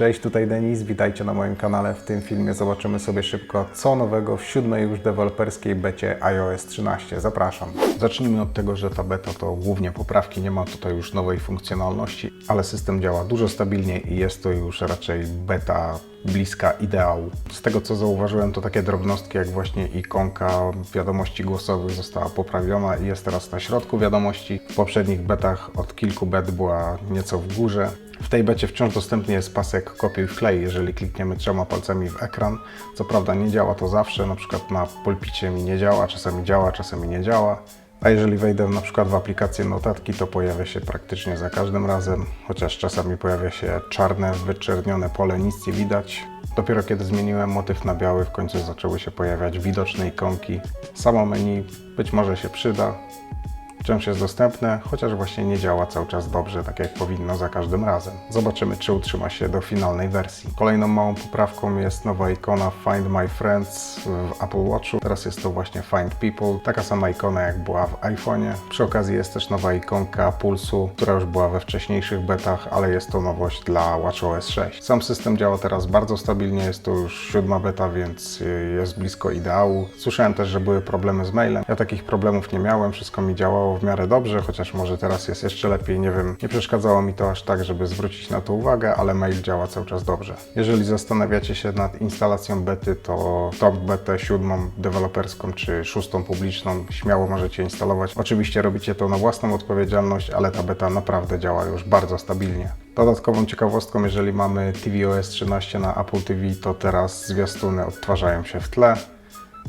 Cześć, tutaj Denis, witajcie na moim kanale. W tym filmie zobaczymy sobie szybko, co nowego w siódmej już deweloperskiej becie iOS 13. Zapraszam. Zacznijmy od tego, że ta beta to głównie poprawki, nie ma tutaj już nowej funkcjonalności, ale system działa dużo stabilniej i jest to już raczej beta bliska ideału. Z tego co zauważyłem, to takie drobnostki jak właśnie ikonka wiadomości głosowych została poprawiona i jest teraz na środku wiadomości. W poprzednich betach od kilku bet była nieco w górze. W tej becie wciąż dostępny jest pasek kopiuj wklej, jeżeli klikniemy trzema palcami w ekran. Co prawda nie działa to zawsze, na przykład na pulpicie mi nie działa, czasami działa, czasami nie działa. A jeżeli wejdę na przykład w aplikację notatki, to pojawia się praktycznie za każdym razem, chociaż czasami pojawia się czarne, wyczernione pole, nic nie widać. Dopiero kiedy zmieniłem motyw na biały, w końcu zaczęły się pojawiać widoczne ikonki. Samo menu być może się przyda, wciąż jest dostępne, chociaż właśnie nie działa cały czas dobrze, tak jak powinno za każdym razem. Zobaczymy, czy utrzyma się do finalnej wersji. Kolejną małą poprawką jest nowa ikona Find My Friends w Apple Watchu. Teraz jest to właśnie Find People, taka sama ikona jak była w iPhone'ie. Przy okazji jest też nowa ikonka pulsu, która już była we wcześniejszych betach, ale jest to nowość dla WatchOS 6. Sam system działa teraz bardzo stabilnie, jest to już siódma beta, więc jest blisko ideału. Słyszałem też, że były problemy z mailem. Ja takich problemów nie miałem, wszystko mi działało w miarę dobrze, chociaż może teraz jest jeszcze lepiej, nie wiem. Nie przeszkadzało mi to aż tak, żeby zwrócić na to uwagę, ale mail działa cały czas dobrze. Jeżeli zastanawiacie się nad instalacją bety, to top betę siódmą deweloperską czy szóstą publiczną śmiało możecie instalować. Oczywiście robicie to na własną odpowiedzialność, ale ta beta naprawdę działa już bardzo stabilnie. Dodatkową ciekawostką, jeżeli mamy tvOS 13 na Apple TV, to teraz zwiastuny odtwarzają się w tle.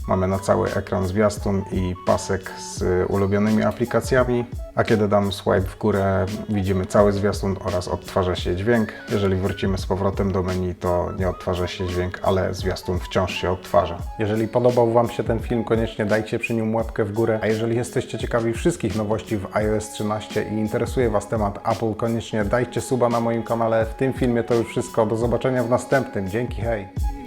Mamy na cały ekran zwiastun i pasek z ulubionymi aplikacjami, a kiedy damy swipe w górę, widzimy cały zwiastun oraz odtwarza się dźwięk. Jeżeli wrócimy z powrotem do menu, to nie odtwarza się dźwięk, ale zwiastun wciąż się odtwarza. Jeżeli podobał Wam się ten film, koniecznie dajcie przy nim łapkę w górę, a jeżeli jesteście ciekawi wszystkich nowości w iOS 13 i interesuje Was temat Apple, koniecznie dajcie suba na moim kanale. W tym filmie to już wszystko. Do zobaczenia w następnym. Dzięki, hej!